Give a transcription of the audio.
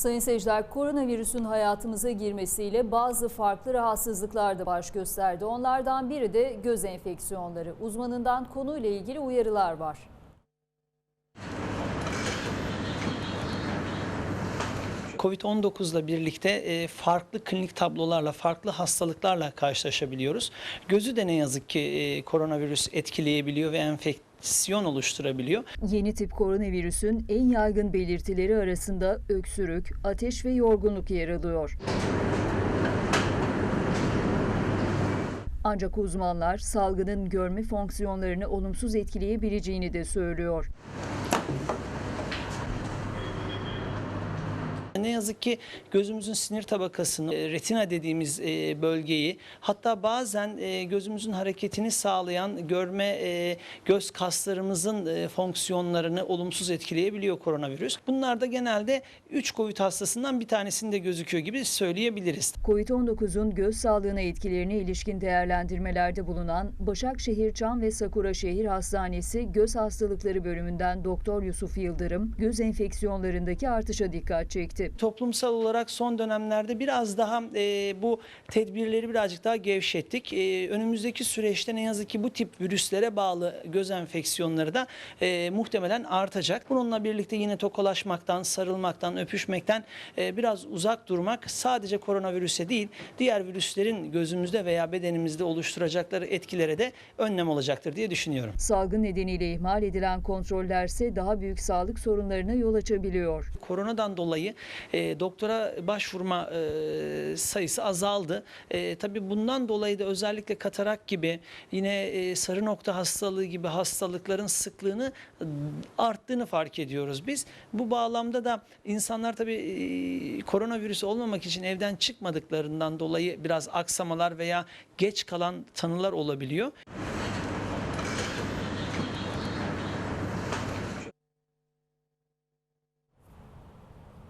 Sayın seyirciler, koronavirüsün hayatımıza girmesiyle bazı farklı rahatsızlıklar da baş gösterdi. Onlardan biri de göz enfeksiyonları. Uzmanından konuyla ilgili uyarılar var. Covid-19 ile birlikte e, farklı klinik tablolarla, farklı hastalıklarla karşılaşabiliyoruz. Gözü de ne yazık ki e, koronavirüs etkileyebiliyor ve enfeksiyon oluşturabiliyor. Yeni tip koronavirüsün en yaygın belirtileri arasında öksürük, ateş ve yorgunluk yer alıyor. Ancak uzmanlar salgının görme fonksiyonlarını olumsuz etkileyebileceğini de söylüyor. Ne yazık ki gözümüzün sinir tabakasını, e, retina dediğimiz e, bölgeyi, hatta bazen e, gözümüzün hareketini sağlayan görme göz kaslarımızın fonksiyonlarını olumsuz etkileyebiliyor koronavirüs. Bunlar da genelde 3 COVID hastasından bir tanesinde gözüküyor gibi söyleyebiliriz. Covid-19'un göz sağlığına etkilerine ilişkin değerlendirmelerde bulunan Başakşehir Çam ve Sakura Şehir Hastanesi Göz Hastalıkları bölümünden Doktor Yusuf Yıldırım, göz enfeksiyonlarındaki artışa dikkat çekti. Toplumsal olarak son dönemlerde biraz daha e, bu tedbirleri birazcık daha gevşettik. E, önümüzdeki süreçte ne yazık ki bu tip virüslere bağlı göz enfeksiyonları da e, muhtemelen artacak. Bununla birlikte yine tokalaşmaktan, sarılmaktan, öpüşmekten e, biraz uzak durmak sadece koronavirüse değil, diğer virüslerin gözümüzde veya bedenimizde oluşturacakları etkilere de önlem olacaktır diye düşünüyorum. Salgın nedeniyle ihmal edilen kontrollerse daha büyük sağlık sorunlarına yol açabiliyor. Koronadan dolayı e, doktora başvurma e, sayısı azaldı. E, tabii bundan dolayı da özellikle katarak gibi yine e, sarı nokta hastalığı gibi hastalıkların sıklığını arttığını fark ediyoruz biz. Bu bağlamda da insanlar tabii e, koronavirüs olmamak için evden çıkmadıklarından dolayı biraz aksamalar veya geç kalan tanılar olabiliyor.